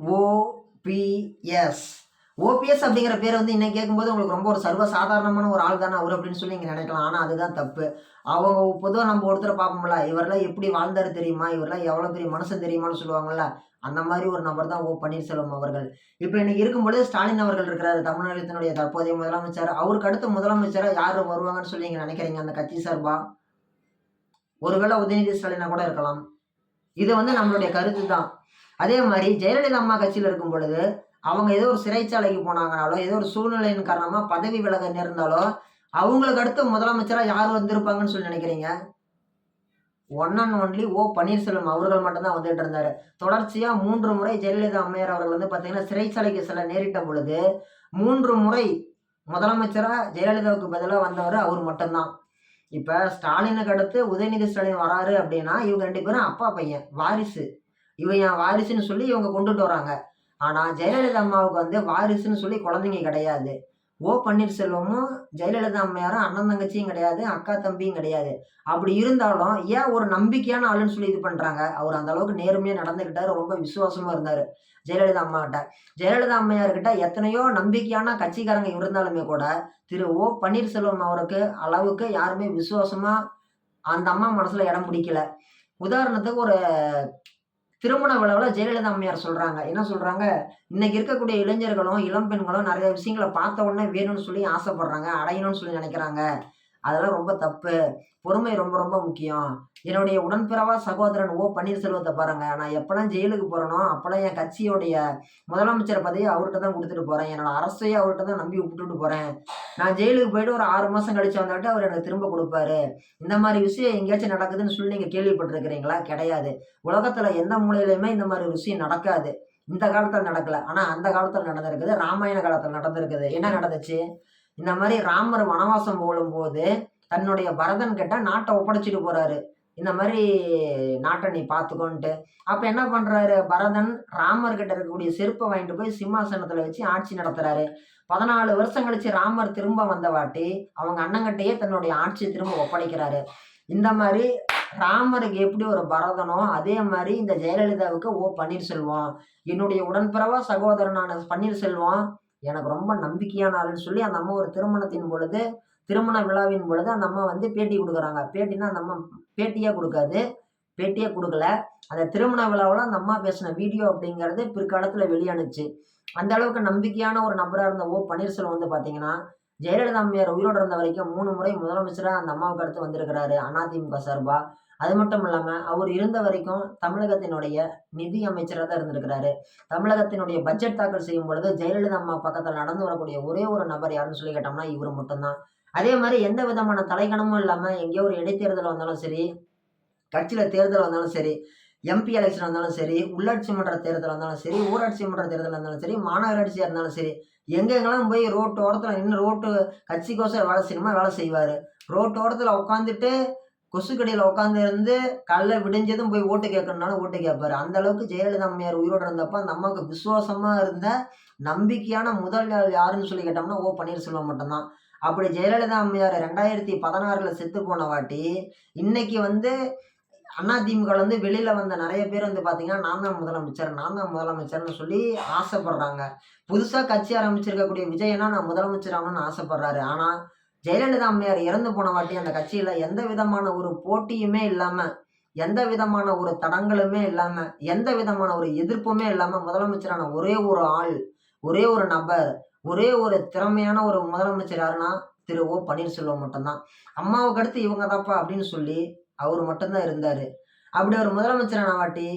OPS OPS அப்படிங்கிற பேர் வந்து இன்னைக்கு கேட்கும்போது உங்களுக்கு ரொம்ப ஒரு சர்வ சாதாரணமான ஒரு ஆள் தானே அவர் அப்படின்னு சொல்லி நீங்கள் நினைக்கலாம். ஆனால் அதுதான் தப்பு. அவங்க பொதுவாக நம்ம ஒருத்தரை பார்ப்போம்ல இவரெல்லாம் எப்படி வாழ்ந்தாரு தெரியுமா? இவரெல்லாம் எவ்வளோ பெரிய மனுஷன் தெரியுமான்னு சொல்லுவாங்கள்ல அந்த மாதிரி ஒரு நபர் தான் ஓ பன்னீர்செல்வம் அவர்கள். இப்போ இன்னைக்கு இருக்கும்பொழுது ஸ்டாலின் அவர்கள் இருக்கிறாரு தமிழகத்தினுடைய தற்போதைய முதலமைச்சர். அவருக்கு அடுத்த முதலமைச்சராக யார் வருவாங்கன்னு சொல்லி நீங்கள் நினைக்கிறீங்க அந்த கட்சி சார்பா? ஒருவேளை உதயநிதி ஸ்டாலினா கூட இருக்கலாம். இது வந்து நம்மளுடைய கருத்து தான். அதே மாதிரி ஜெயலலிதா அம்மா கட்சியில் இருக்கும் பொழுது அவங்க ஏதோ ஒரு சிறைச்சாலைக்கு போனாங்கனாலோ ஏதோ ஒரு சூழ்நிலையின் காரணமாக பதவி விலக நேர்ந்தாலோ அவங்களுக்கு அடுத்து முதலமைச்சராக யார் வந்திருப்பாங்கன்னு சொல்லி நினைக்கிறீங்க? One and only O Panneerselvam அவர்கள் மட்டும்தான் வந்துட்டு இருந்தார். தொடர்ச்சியாக மூன்று முறை ஜெயலலிதா அம்மையார் அவர்கள் வந்து பார்த்தீங்கன்னா சிறைச்சாலைக்கு செல்ல நேரிட்ட பொழுது மூன்று முறை முதலமைச்சராக ஜெயலலிதாவுக்கு பதிலாக வந்தவர் அவர் மட்டும்தான். இப்போ ஸ்டாலினுக்கு அடுத்து உதயநிதி ஸ்டாலின் வராரு அப்படின்னா இவங்க ரெண்டு பேரும் அப்பா பையன் வாரிசு. இவன் என் வாரிசுன்னு சொல்லி இவங்க கொண்டுட்டு வராங்க ஆனால் ஜெயலலிதா அம்மாவுக்கு வந்து வாரிசுன்னு சொல்லி குழந்தைங்க கிடையாது. ஓ பன்னீர்செல்வமும் ஜெயலலிதா அம்மையாரும் அண்ணன் தங்கச்சியும் கிடையாது அக்கா தம்பியும் கிடையாது. அப்படி இருந்தாலும் ஏன் ஒரு நம்பிக்கையான ஆளுன்னு சொல்லி இது பண்ணுறாங்க அவர் அந்த அளவுக்கு நேர்மையாக நடந்துக்கிட்டாரு ரொம்ப விசுவாசமாக இருந்தார் ஜெயலலிதா அம்மாக்கிட்ட ஜெயலலிதா அம்மையார்கிட்ட எத்தனையோ நம்பிக்கையான கட்சிக்காரங்க இருந்தாலுமே கூட திரு ஓ பன்னீர்செல்வம் அவருக்கு அளவுக்கு யாருமே விசுவாசமாக அந்த அம்மா மனசில் இடம் பிடிக்கல. உதாரணத்துக்கு ஒரு திருமண விழாவில் ஜெயலலிதா அம்மையார் சொல்கிறாங்க என்ன சொல்கிறாங்க இன்னைக்கு இருக்கக்கூடிய இளைஞர்களும் இளம் பெண்களும் நிறைய விஷயங்களை பார்த்த உடனே வேணும்னு சொல்லி ஆசைப்படுறாங்க அடையணும்னு சொல்லி நினைக்கிறாங்க. அதெல்லாம் ரொம்ப தப்பு. பொறுமை ரொம்ப ரொம்ப முக்கியம். என்னுடைய உடன்பிறவா சகோதரன் ஓ பன்னீர்செல்வத்தை பாருங்க. நான் எப்பெல்லாம் ஜெயிலுக்கு போறேனோ அப்பெல்லாம் என் கட்சியோடைய முதலமைச்சர் பதவியை அவர்கிட்ட தான் கொடுத்துட்டு போறேன். என்னோட அரசையே அவர்கிட்ட தான் நம்பி விட்டுட்டு போறேன். நான் ஜெயிலுக்கு போயிட்டு ஒரு ஆறு மாசம் கழிச்சு வந்தாட்டு அவர் எனக்கு திரும்ப கொடுப்பாரு. இந்த மாதிரி விஷயம் எங்கேயாச்சும் நடக்குதுன்னு சொல்லி நீங்க கேள்விப்பட்டிருக்கிறீங்களா? கிடையாது. உலகத்துல எந்த மூலையிலுமே இந்த மாதிரி விஷயம் நடக்காது. இந்த காலத்துல நடக்கல. ஆனா அந்த காலத்துல நடந்திருக்குது ராமாயண காலத்துல நடந்திருக்குது. என்ன நடந்துச்சு? இந்த மாதிரி ராமர் வனவாசம் போகும்போது தன்னுடைய பரதன் கிட்ட நாட்டை ஒப்படைச்சிட்டு போறாரு. இந்த மாதிரி நாட்டை நீ பார்த்துக்கோன்ட்டு. அப்போ என்ன பண்ணுறாரு பரதன் ராமர்கிட்ட இருக்கக்கூடிய செருப்பை வாங்கிட்டு போய் சிம்மாசனத்தில் வச்சு ஆட்சி நடத்துகிறாரு பதினாலு வருஷம் கழிச்சு ராமர் திரும்ப வந்த வாட்டி அவங்க அண்ணங்கிட்டயே தன்னுடைய ஆட்சியை திரும்ப ஒப்படைக்கிறாரு. இந்த மாதிரி ராமருக்கு எப்படி ஒரு பரதனோ அதே மாதிரி இந்த ஜெயலலிதாவுக்கு ஓ பன்னீர்செல்வம் என்னுடைய உடன்பிறவா சகோதரனான பன்னீர்செல்வம் எனக்கு ரொம்ப நம்பிக்கையான ஆளுன்னு சொல்லி அந்த அம்மா ஒரு திருமணத்தின் பொழுது திருமண விழாவின் பொழுது அந்த அம்மா வந்து பேட்டி கொடுக்குறாங்க. பேட்டினா அந்த அம்மா பேட்டியாக கொடுக்காது. பேட்டியே கொடுக்கல. அந்த திருமண விழாவில் அந்த அம்மா பேசின வீடியோ அப்படிங்கிறது பிற்காலத்தில் வெளியானுச்சு. அந்த அளவுக்கு நம்பிக்கையான ஒரு நபராக இருந்த ஓ பன்னீர்செல்வம் வந்து பார்த்தீங்கன்னா ஜெயலலிதா அம்மையார் உயிரோடு இருந்த வரைக்கும் மூணு முறை முதலமைச்சராக அந்த அம்மாவுக்கு அடுத்து வந்திருக்கிறாரு அதிமுக சார்பா. அது மட்டும் இல்லாமல் அவர் இருந்த வரைக்கும் தமிழகத்தினுடைய நிதி அமைச்சராக தான் இருந்திருக்கிறாரு. தமிழகத்தினுடைய பட்ஜெட் தாக்கல் செய்யும் பொழுது ஜெயலலிதா அம்மா பக்கத்தில் நடந்து வரக்கூடிய ஒரே ஒரு நபர் யாருன்னு சொல்லி கேட்டோம்னா இவர் மட்டும்தான். அதே மாதிரி எந்த விதமான தலைகணமும் இல்லாமல் எங்கேயோ ஒரு இடைத்தேர்தல் வந்தாலும் சரி கட்சியில் தேர்தல் வந்தாலும் சரி எம்பி எலெக்ஷன் வந்தாலும் சரி உள்ளாட்சி மன்ற தேர்தல் வந்தாலும் சரி ஊராட்சி மன்ற தேர்தல் வந்தாலும் சரி மாநகராட்சியாக இருந்தாலும் சரி எங்கெங்கெல்லாம் போய் ரோட்டு ஓரத்தில் நின்று ரோட்டு கட்சிக்கோசம் வேலை செய்யணுமா வேலை செய்வார். ரோட்டு ஓரத்தில் உட்காந்துட்டு கொசுக்கடியில் உட்காந்து இருந்து கல்ல விடிஞ்சதும் போய் ஓட்டு கேட்கணுனாலும் ஓட்டு கேட்பாரு. அந்த அளவுக்கு ஜெயலலிதா அம்மையார் உயிரோடு இருந்தப்ப அந்த அம்மாவுக்கு விசுவாசமாக இருந்த நம்பிக்கையான முதல் ஆள் யாருன்னு சொல்லி கேட்டோம்னா ஓ பன்னீர்செல்வம் மட்டும்தான். அப்படி ஜெயலலிதா அம்மையார் ரெண்டாயிரத்தி பதினாறில் செத்து போன வாட்டி இன்னைக்கு வந்து அதிமுக வந்து வெளியில் வந்த நிறைய பேர் வந்து பார்த்தீங்கன்னா நான் தான் முதலமைச்சர் நான் தான் முதலமைச்சர்னு சொல்லி ஆசைப்படுறாங்க. புதுசாக கட்சி ஆரம்பிச்சிருக்கக்கூடிய விஜயனா நான் முதலமைச்சர் ஆகணும்னு ஆசைப்படுறாரு. ஆனால் ஜெயலலிதா அம்மையார் இறந்து போன வாட்டி அந்த கட்சியில் எந்த விதமான ஒரு போட்டியுமே இல்லாமல் எந்த விதமான ஒரு தடங்களுமே இல்லாமல் எந்த விதமான ஒரு எதிர்ப்புமே இல்லாமல் முதலமைச்சரான ஒரே ஒரு ஆள் ஒரே ஒரு நபர் ஒரே ஒரு திறமையான ஒரு முதலமைச்சர் யாருன்னா திரு ஓ பன்னீர்செல்வம் மட்டும்தான். அம்மாவுக்கு அடுத்து இவங்க தாப்பா அப்படின்னு சொல்லி அவர் மட்டும்தான் இருந்தார். அப்படி ஒரு முதலமைச்சரான வாட்டி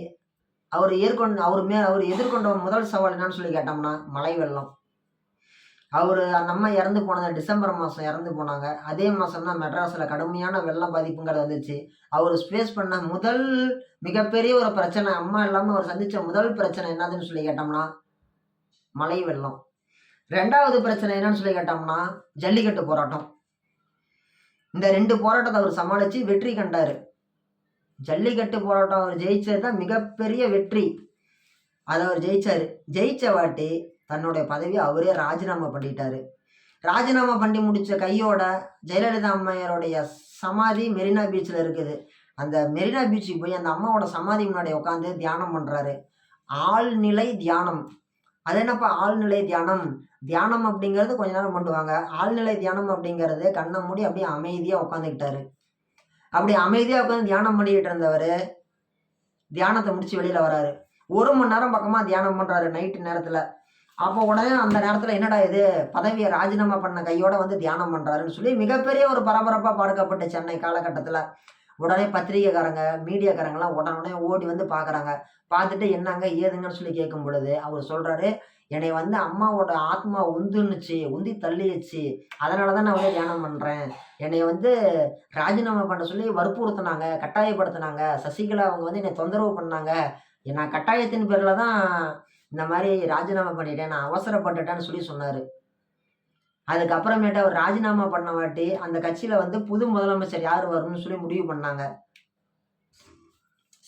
அவர் ஏற்கொண்டு அவர் மே அவர் எதிர்கொண்ட முதல் சவால் என்னன்னு சொல்லி கேட்டோம்னா மழை வெள்ளம் அவர் அந்த அம்மா இறந்து போனது டிசம்பர் மாதம் இறந்து போனாங்க. அதே மாதம் தான் மெட்ராஸில் கடுமையான வெள்ள பாதிப்புங்கிறது வந்துச்சு. அவர் ஸ்பேஸ் பண்ண முதல் மிகப்பெரிய ஒரு பிரச்சனை அம்மா இல்லாமல் அவர் சந்தித்த முதல் பிரச்சனை என்னதுன்னு சொல்லி கேட்டோம்னா மழை வெள்ளம் ரெண்டாவது பிரச்சனை என்னன்னு சொல்லி கேட்டோம்னா ஜல்லிக்கட்டு போராட்டம். இந்த ரெண்டு போராட்டத்தை அவர் சமாளித்து வெற்றி கண்டார். ஜல்லிக்கட்டு போராட்டம் அவர் ஜெயிச்சது தான் மிகப்பெரிய வெற்றி. அதை அவர் ஜெயிச்சார். ஜெயிச்ச வாட்டி தன்னுடைய பதவியை அவரே ராஜினாமா பண்ணிட்டாரு. ராஜினாமா பண்ணி முடித்த கையோட ஜெயலலிதா அம்மையாருடைய சமாதி மெரினா பீச்சில் இருக்குது. அந்த மெரினா பீச்சுக்கு போய் அந்த அம்மாவோட சமாதி முன்னாடி உட்காந்து தியானம் பண்ணுறாரு ஆழ்நிலை தியானம். அது என்னப்பா ஆழ்நிலை தியானம்? தியானம் அப்படிங்கிறது கொஞ்ச நேரம் பண்ணுவாங்க. ஆழ்நிலை தியானம் அப்படிங்கிறது கண்ணை மூடி அப்படியே அமைதியாக உட்காந்துக்கிட்டாரு அப்படி அமைதியாக உட்காந்து தியானம் பண்ணிக்கிட்டு இருந்தவர் தியானத்தை முடிச்சு வெளியில் வராரு. ஒரு மணி நேரம் பக்கமாக தியானம் பண்ணுறாரு நைட்டு நேரத்தில். அப்போ உடனே அந்த நேரத்தில் என்னடா இது? பதவியை ராஜினாமா பண்ண கையோட வந்து தியானம் பண்ணுறாருன்னு சொல்லி மிகப்பெரிய ஒரு பரபரப்பாக பார்க்கப்பட்ட சென்னை காலகட்டத்தில். உடனே பத்திரிகைக்காரங்க மீடியாக்காரங்கெல்லாம் உடனே ஓடி வந்து பார்க்குறாங்க பார்த்துட்டு என்னங்க ஏதுங்கன்னு சொல்லி கேட்கும் பொழுது அவர் சொல்கிறாரு என்னை வந்து அம்மாவோட ஆத்மா உந்துன்னுச்சு உந்தி தள்ளிடுச்சு. அதனால தான் நான் வந்து தியானம் பண்ணுறேன் என்னை வந்து ராஜினாமா பண்ண சொல்லி வற்புறுத்தினாங்க கட்டாயப்படுத்தினாங்க. சசிகலா அவங்க வந்து என்னை தொந்தரவு பண்ணாங்க. நான் கட்டாயத்தின் பேரில் தான் இந்த மாதிரி ராஜினாமா பண்ணிட்டேன். நான் அவசரப்பட்டுட்டேன்னு சொல்லி சொன்னார். அதுக்கப்புறமேட்டு அவர் ராஜினாமா பண்ண வாட்டி அந்த கட்சியில் வந்து புது முதலமைச்சர் யார் வரும்னு சொல்லி முடிவு பண்ணாங்க.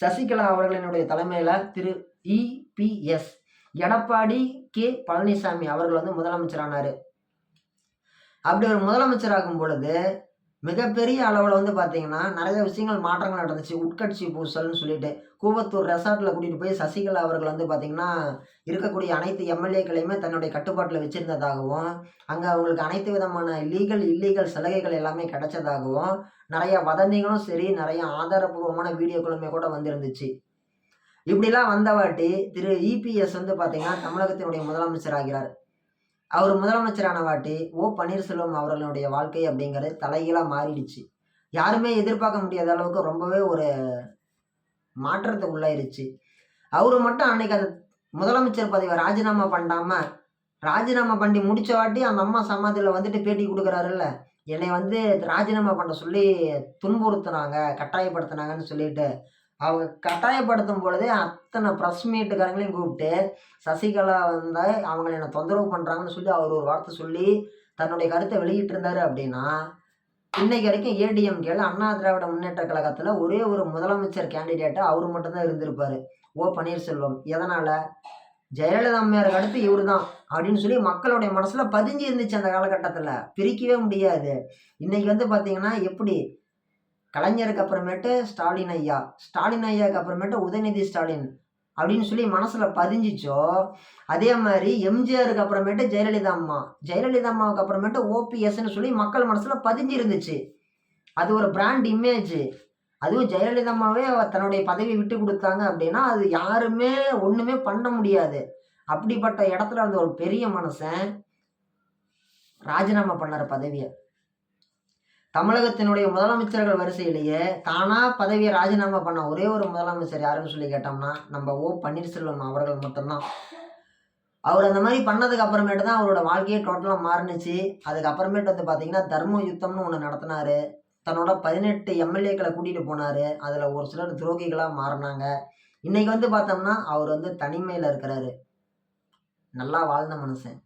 சசிகலா அவர்களினுடைய தலைமையில் திரு இபிஎஸ் எடப்பாடி கே. பழனிசாமி அவர்கள் வந்து முதலமைச்சரானார். அப்படி ஒரு முதலமைச்சராகும் பொழுது மிகப்பெரிய அளவில் வந்து பார்த்தீங்கன்னா நிறைய விஷயங்கள் மாற்றங்கள் நடந்துச்சு. உட்கட்சி பூசல்னு சொல்லிட்டு கூவத்தூர் ரெசார்ட்டில் கூட்டிகிட்டு போய் சசிகலா அவர்கள் வந்து பார்த்திங்கன்னா இருக்கக்கூடிய அனைத்து எம்எல்ஏக்களையுமே தன்னுடைய கட்டுப்பாட்டில் வச்சுருந்ததாகவும் அங்கே அவங்களுக்கு அனைத்து விதமான லீகல் இல்லீகல் சலுகைகள் எல்லாமே கிடைச்சதாகவும் நிறைய வதந்திகளும் சரி நிறைய ஆதாரபூர்வமான வீடியோக்களுமே கூட வந்திருந்துச்சு. இப்படிலாம் வந்தவாட்டி திரு இபிஎஸ் வந்து பார்த்திங்கன்னா தமிழகத்தினுடைய முதலமைச்சர் ஆகிறார். அவர் முதலமைச்சரான வாட்டி ஓ பன்னீர்செல்வம் அவர்களுடைய வாழ்க்கை அப்படிங்கிறது தலைகீழாக மாறிடுச்சு. யாருமே எதிர்பார்க்க முடியாத அளவுக்கு ரொம்பவே ஒரு மாற்றத்தை உள்ளாயிருச்சு. அவர் மட்டும் அன்னைக்கு அந்த முதலமைச்சர் பதவியை ராஜினாமா பண்ணாம ராஜினாமா பண்ணி முடிச்ச வாட்டி அந்த அம்மா சமாதியில் வந்துட்டு பேட்டி கொடுக்குறாருல்ல என்னை வந்து ராஜினாமா பண்ண சொல்லி துன்புறுத்துனாங்க கட்டாயப்படுத்தினாங்கன்னு சொல்லிட்டு அவங்க கட்டாயப்படுத்தும் பொழுதே அத்தனை ப்ரெஸ் மீட்டுக்காரங்களையும் கூப்பிட்டு சசிகலா வந்து அவங்களை என்னை தொந்தரவு பண்ணுறாங்கன்னு சொல்லி அவர் ஒரு வார்த்தை சொல்லி தன்னுடைய கருத்தை வெளியிட்டிருந்தாரு அப்படின்னா இன்னைக்கு வரைக்கும் ஏடிஎம்கேல அண்ணா திராவிட முன்னேற்ற கழகத்தில் ஒரே ஒரு முதலமைச்சர் கேண்டிடேட்டாக அவர் மட்டும்தான் இருந்திருப்பார். ஓ பன்னீர்செல்வம். எதனால்? ஜெயலலிதா அம்மையாருக்கு அடுத்து இவர் தான் அப்படின்னு சொல்லி மக்களுடைய மனசில் பதிஞ்சு இருந்துச்சு அந்த காலகட்டத்தில். பிரிக்கவே முடியாது. இன்னைக்கு வந்து பார்த்தீங்கன்னா எப்படி கலைஞருக்கு அப்புறமேட்டு ஸ்டாலின் ஐயா. ஸ்டாலின் ஐயாவுக்கு அப்புறமேட்டு உதயநிதி ஸ்டாலின் அப்படின்னு சொல்லி மனசில் பதிஞ்சிச்சோ அதே மாதிரி எம்ஜிஆருக்கு அப்புறமேட்டு ஜெயலலிதா அம்மா. ஜெயலலிதா அம்மாவுக்கு அப்புறமேட்டு ஓபிஎஸ்ன்னு சொல்லி மக்கள் மனசில் பதிஞ்சு இருந்துச்சு அது ஒரு பிராண்ட் இமேஜ் அதுவும் ஜெயலலிதா அம்மாவே தன்னுடைய பதவி விட்டு கொடுத்தாங்க அப்படின்னா அது யாருமே ஒன்றுமே பண்ண முடியாது. அப்படிப்பட்ட இடத்துல இருந்த ஒரு பெரிய மனுஷன் ராஜினாமா பண்ணார் பதவியை. தமிழகத்தினுடைய முதலமைச்சர்கள் வரிசையிலேயே தானாக பதவியை ராஜினாமா பண்ண ஒரே ஒரு முதலமைச்சர் யாருன்னு சொல்லி கேட்டோம்னா நம்ம ஓ பன்னீர்செல்வம் அவர்கள் மட்டும்தான். அவர் அந்த மாதிரி பண்ணதுக்கு அப்புறமேட்டு தான் அவரோட வாழ்க்கையே டோட்டலாக மாறுனுச்சு. அதுக்கப்புறமேட்டு வந்து பார்த்தீங்கன்னா தர்ம யுத்தம்னு ஒன்று நடத்தினாரு. தன்னோட பதினெட்டு எம்எல்ஏக்களை கூட்டிகிட்டு போனார். அதில் ஒரு சிலர் துரோகிகளாக மாறினாங்க. இன்றைக்கி வந்து பார்த்தோம்னா அவர் வந்து தனிமையில் இருக்கிறாரு. நல்லா வாழ்ந்த மனுஷன்.